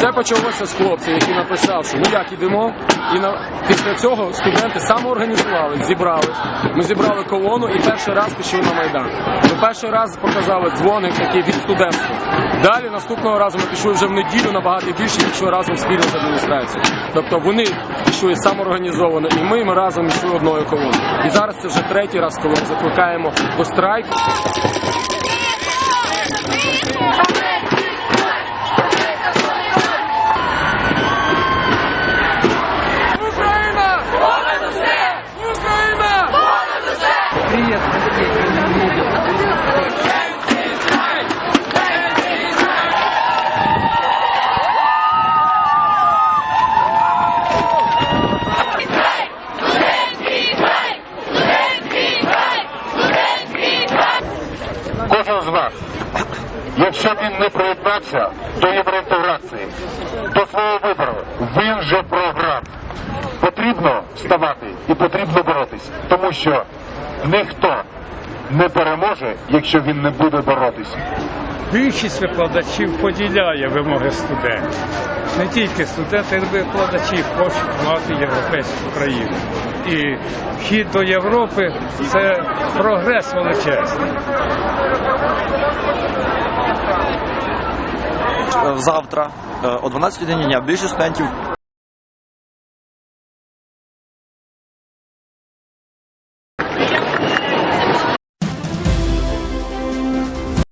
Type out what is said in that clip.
Все почалося з хлопця, який написав, що ну як ідемо. І на після цього студенти самоорганізували, зібрали. Ми зібрали колону і перший раз пішли на майдан. Ми перший раз показали дзвоник такий від студентства. Далі наступного разу ми пішли вже в неділю набагато більше, пішли разом спільно з адміністрацією. Тобто вони пішли самоорганізовано, і ми, ми разом йшли одною колоною. І зараз це вже третій раз, коли ми закликаємо до страйку. Кожен з нас, якщо він не приєднався до євроінтеграції, до свого вибору, він вже програв. Потрібно вставати і потрібно боротись, тому що ніхто не переможе, якщо він не буде боротись. Більшість викладачів поділяє вимоги студентів. Не тільки студенти, викладачі хочуть мати європейську країну. І вхід до Європи це прогрес величезний. Завтра е, о 12 годині дня більшість студентів